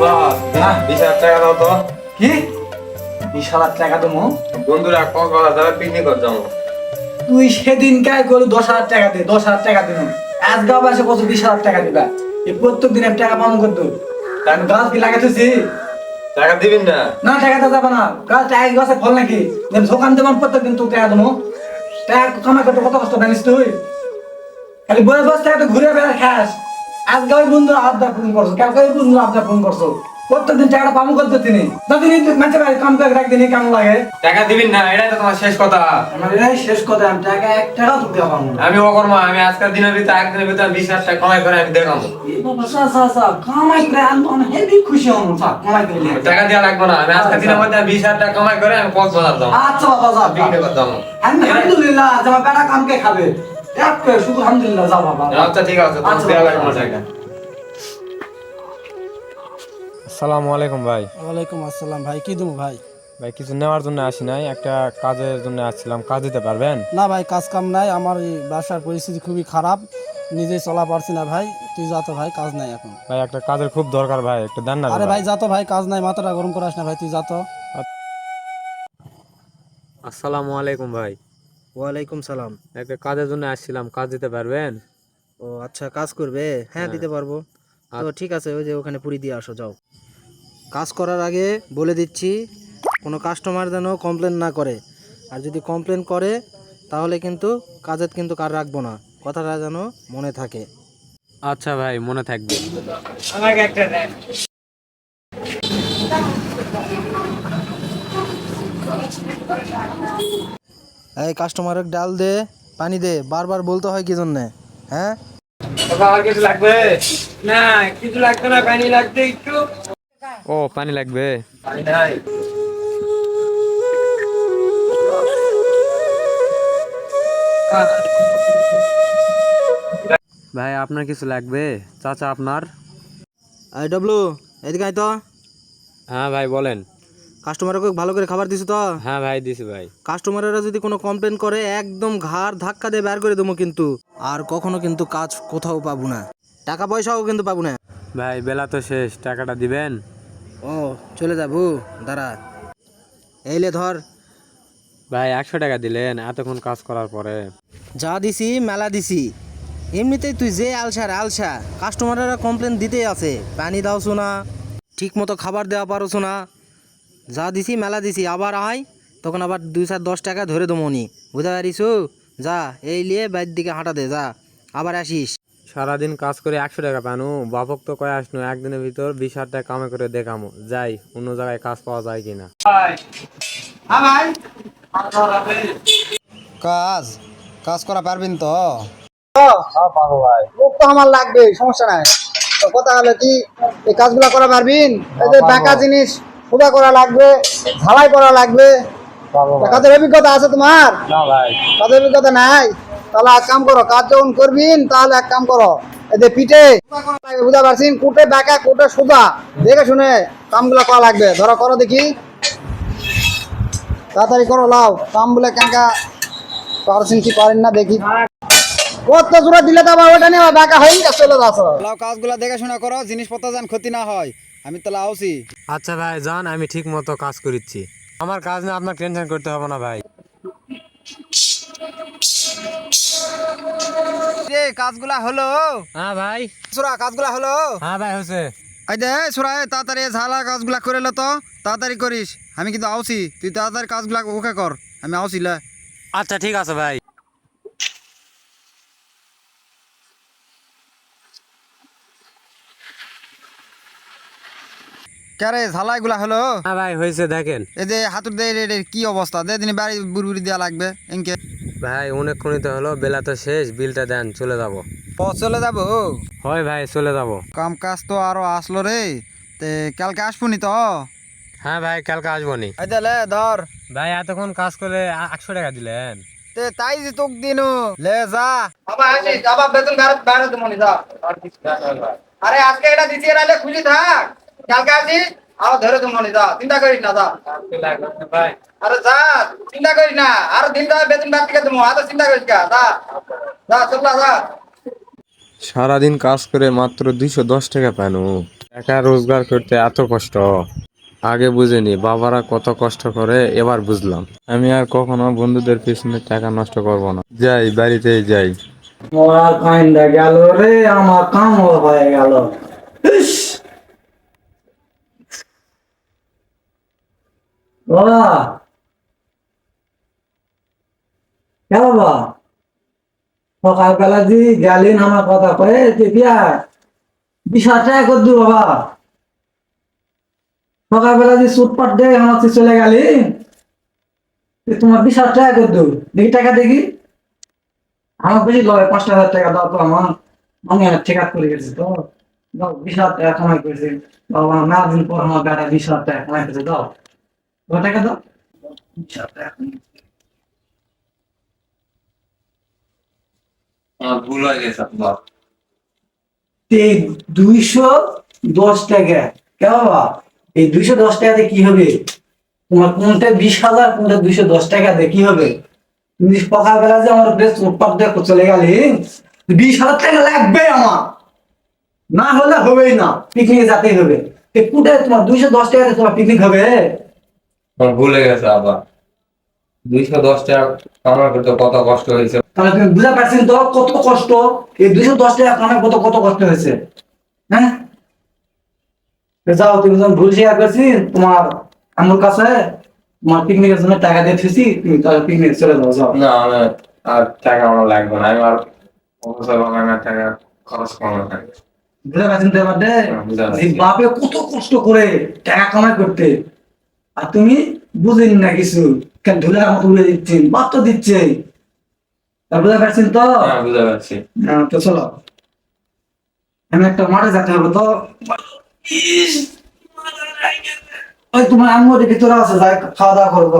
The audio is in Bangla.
হ্যাঁ। বিশ হাজার টাকা দাও তো। কি? বিশ হাজার টাকা দেবো? বন্ধুরা কক্সবাজার যাবে পিকনিক করতে যাব? তুই সেদিন কায় করলি দশ হাজার টাকা দে দশ হাজার টাকা দিন আজ গাও বাসে কত বিশ হাজার টাকা দিবা? এই প্রত্যেক দিন টাকা পাবো করতো তাই গাছ কি লাগাইতেছি টাকা দিবেন না। না টাকা তো যাবে না। গাছ টাকা কি গাছে ফল নাকি? দোকান প্রত্যেক দিন টাকা দেবো। টাকা কামাই করতে কত কষ্ট জানিস তুই? খালি বয়ে বস টাকা তো ঘুরে বেড়া খাস। আজ গাও বন্ধু আবদার ফোন করছ কালকে ওই বন্ধু আবদার ফোন করছ। প্রত্যেকদিন টাকাটা পাবো করতে তিনি। কাম করে কেমন লাগে? টাকা দিবেন না এটাই তো তোমার শেষ কথা। আমার এটাই শেষ কথা আমি টাকা এক দেওয়া পাবো না। আমি অকর্ম আমি আজকের দিনের ভিতরে একদিনের ভিতরে বিশ হাজার টাকা কামাই করে আমি সা, কামাই করে আমি হেবি খুশি হব, কামাই করে। টাকা দেওয়া লাগবে না আমি আজকের দিনের মধ্যে বিশ হাজার টাকা কামাই করে আমি কক্সবাজার যাব আচ্ছা বাবা, আলহামদুলিল্লাহ, যে। আমার বেটা কামকে খাবে। এক শুধু আলহামদুলিল্লাহ, যা বাবা, আচ্ছা ঠিক আছে তোমার আচ্ছা, বাবা, লাগবে না টাকা আসসালামু আলাইকুম ভাই। ওয়ালাইকুম আসসালাম। ভাই কি দেবো ভাই? ভাই কিছু নেওয়ার জন্য আসি নাই একটা কাজের জন্য আসছিলাম। কাজ দিতে পারবেন? না ভাই কাজ কাম নাই। আমার এই বাসার পরিস্থিতি খুবই খারাপ। নিজে চলা পারছি না ভাই। তুই যা তো ভাই কাজ নাই এখন। ভাই একটা কাজের খুব দরকার ভাই একটু দেন না আরে ভাই যা তো ভাই কাজ নাই মাথাটা গরম করাস না ভাই তুই যা তো। আসসালামু আলাইকুম ভাই। ওয়ালাইকুম সালাম। একটা কাজের জন্য আসছিলাম কাজ দিতে পারবেন? ও আচ্ছা কাজ করবে? হ্যাঁ দিতে পারব। তো ঠিক আছে ওই যে ওখানে পুরি দিয়ে আসো যাও। কাজ করার আগে বলে দিচ্ছি কোনো কাস্টমার যেন কমপ্লেন না করে। আর যদি কমপ্লেন করে তাহলে কিন্তু কাজের কিন্তু কার রাখব না। কথাটা যেন মনে থাকে। আচ্ছা ভাই মনে থাকবে। এই কাস্টমারের ডাল দে পানি দে বারবার বলতে হয় কি জন্যে? হ্যাঁ? কিছু লাগবে? না কিছু লাগবে না পানি লাগবে একটু। ও পানি লাগবে। পানি নাই। ভাই আপনার কিছু লাগবে? চাচা আপনার? আই ডব্লু এদিকে আয় তো। হ্যাঁ ভাই বলেন। কাস্টমারকে ভালো করে খাবার দিছো তো? হ্যাঁ ভাই দিছি ভাই। কাস্টমারেরা যদি কোনো কমপ্লেন করে একদম ঘাড় ধাক্কা দিয়ে বের করে দেবো কিন্তু। আর কখনো কিন্তু কাজ কোথাও পাবো না। টাকা পয়সাও কিন্তু পাবো না। ভাই বেলা তো শেষ টাকাটা দিবেন? ও চলে যাব দাঁড়া। এইলে ধর। ভাই একশো টাকা দিলেন এতক্ষণ কাজ করার পরে। যা দিছি মেলা দিছি। এমনিতেই তুই যে আলসা রে আলসা। কাস্টমাররা কমপ্লেন দিতেই আছে পানি দাওছো না ঠিক মতো খাবার দেওয়া পারো শোনা যা দিছি মেলা দিছি আবার আয়। তখন আবার দুই চার দশ টাকা ধরে দমনি বুঝতে পারিস যা এই নিয়ে বাইর দিকে হাঁটা দে যা। আবার আসিস। সারাদিন কাজ করে একশো টাকা পানু। বাপক তো কয়ে আসনু একদিনের ভিতর বিশ হাজার টাকা কামে করে দেখামো। যাই অন্য জায়গায় কাজ পাওয়া যায় কিনা। কাজ? কাজ করা পারবেন তো? লোক তো আমার লাগবে সমস্যা নাই। তো কথা হলো কি এই কাজগুলো করা পারবিন এই যে বাঁকা জিনিস সোজা করা লাগবে ঝালাই করা লাগবে। তা কাজের অভিজ্ঞতা আছে তোমার? কাজের অভিজ্ঞতা নাই? তাহলে এক কাম করো কাজ যখন করবিন তাহলে এক কাম করো। এদের পিঠে পারছেন? কুটে বাঁকা কুটে সোজা। দেখে শুনে কামগুলো করা লাগবে। ধরো করো দেখি। তাড়াতাড়ি করো লাও। কামগুলো কেনকা পারছেন কি পারেন না দেখি। কত জোরে দিলে তো আবার ওটা নিয়ে বাঁকা হয়ে চলে যাচ্ছ। লাও কাজগুলা দেখাশোনা করো জিনিসপত্র যেন ক্ষতি না হয়। আমি তাহলে আওসি আচ্ছা ভাই যান আমি ঠিক মতো কাজ করিচ্ছি। আমার কাজ না আপনার টেনশন করতে হবে না ভাই। রে কাজগুলা হলো? হ্যাঁ ভাই। সুরা কাজগুলা হলো? হ্যাঁ ভাই হয়েছে। আই দে সুরা এ তাড়াতাড়ি এ ঝালা কাজগুলা করে লো তো তাড়াতাড়ি করিস। আমি কিন্তু আওসি তুই তাড়াতাড়ি কাজগুলা ওকে কর। আমি আওসি লে। আচ্ছা ঠিক আছে ভাই। কে ঝালা এগুলা হলো হ্যাঁ ভাই হয়েছে দেখেন। এই যে হাতুর দে রে রে, কি অবস্থা? দে দিনে বাড়ি বুড়বুড়ি দেওয়া লাগবে এনকে। ভাই অনেকক্ষণই তো হলো বেলা তো শেষ বিলটা দেন চলে যাব। ও চলে যাব? হয় ভাই চলে যাব। কাম কাজ তো আরও আসলো রে তে কালকে আসবনি তো? হ্যাঁ ভাই কালকে আসব নি ধর। ভাই এতক্ষণ কাজ করে একশো টাকা দিলেন। তে তাই যে তোক দিনু। লে যা। আবার আসিস আবার বেতন বাইরে বাইরে তো মনে যা। আরে আজকে এটা দিতে খুশি থাক। কালকে আসিস আবার ধরে তো মনে যা চিন্তা করিস না যা। আরে যা চিন্তা করিস না। আর দিন যা বেতন বাদ থেকে দেবো চিন্তা করিস যা। যা চল যা। সারাদিন কাজ করে মাত্র দুইশো দশ টাকা পানো টাকা রোজগার করতে এত কষ্ট। আগে বুঝিনি বাবারা কত কষ্ট করে এবার বুঝলাম। আমি আর কখনো বন্ধুদের পিছনে টাকা নষ্ট করব না। যাই বাড়িতেই যাই। আমার কাইন্দা গেল রে আমার কাম হয়ে গেল। বাবা। কে বাবা? সকালবেলা যে গেলেন আমার কথা কয়ে দেখিয়া বিশ হাজার টাকা করে দিও বাবা। সকালবেলা সুটপাট দেয় আমার চলে গেলি। তোমার বিশ হাজার টাকা করে দিও দেখি টাকা দেখি। আমার বেশি লয়, পাঁচটা হাজার টাকা দাও তো আমার। আমি অনেক ঠেকাত করে গেছি তো। দাও বিশ হাজার টাকা কামাই করেছি। বাবা না দিন পর আমার বেটা বিশ হাজার করেছে, দাও। কত টাকা দাও। ভুল হয়ে গেছে আপনার দুইশো দশ টাকা। কে বাবা? এই দুইশো দশ টাকাতে কি হবে? তোমার কোনটা বিশ হাজার কোনটা দুইশো দশ টাকাতে কি হবে? তুমি সকালবেলা যে আমার বেশ উৎপাদ দেখো চলে গেলে বিশ হাজার টাকা লাগবে আমার। না হলে হবেই না পিকনিকে যেতেই হবে। কুটে তোমার দুইশো দশ টাকাতে তোমার পিকনিক হবে? আমার ভুল গেছে আবার। দুইশো দশ টাকা কামাই করতে কত কষ্ট হয়েছে? তাহলে তুমি বুঝতে পারছেন তো কত কষ্ট? এই দুইশো দশ টাকা কামাই কত কত কষ্ট হয়েছে? হ্যাঁ? যাও তুমি যখন ভুল শেয়ার করছি তোমার আমার কাছে তোমার পিকনিকের জন্য টাকা দিয়ে দিয়েছি তুমি তাহলে পিকনিক চলে যাও যাও। না আর টাকা আমার লাগবে না। আমি আর অবসর বাগানের টাকা খরচ করব না। বুঝতে পারছেন তো এবার হ্যাঁ, বাপে কত কষ্ট করে টাকা কামাই করতে। আর তুমি বুঝেন না কিছু। কেন ধুলার মতো উড়ে দিচ্ছেন বাদ তো দিচ্ছে। বুঝতে পারছেন তো? বুঝতে পারছি। তো চলো। আমি একটা মাঠে যেতে হবে তো। ওই তোমার আঙ্গুরের ভিতরে আছে যাই খাওয়া দাওয়া করব।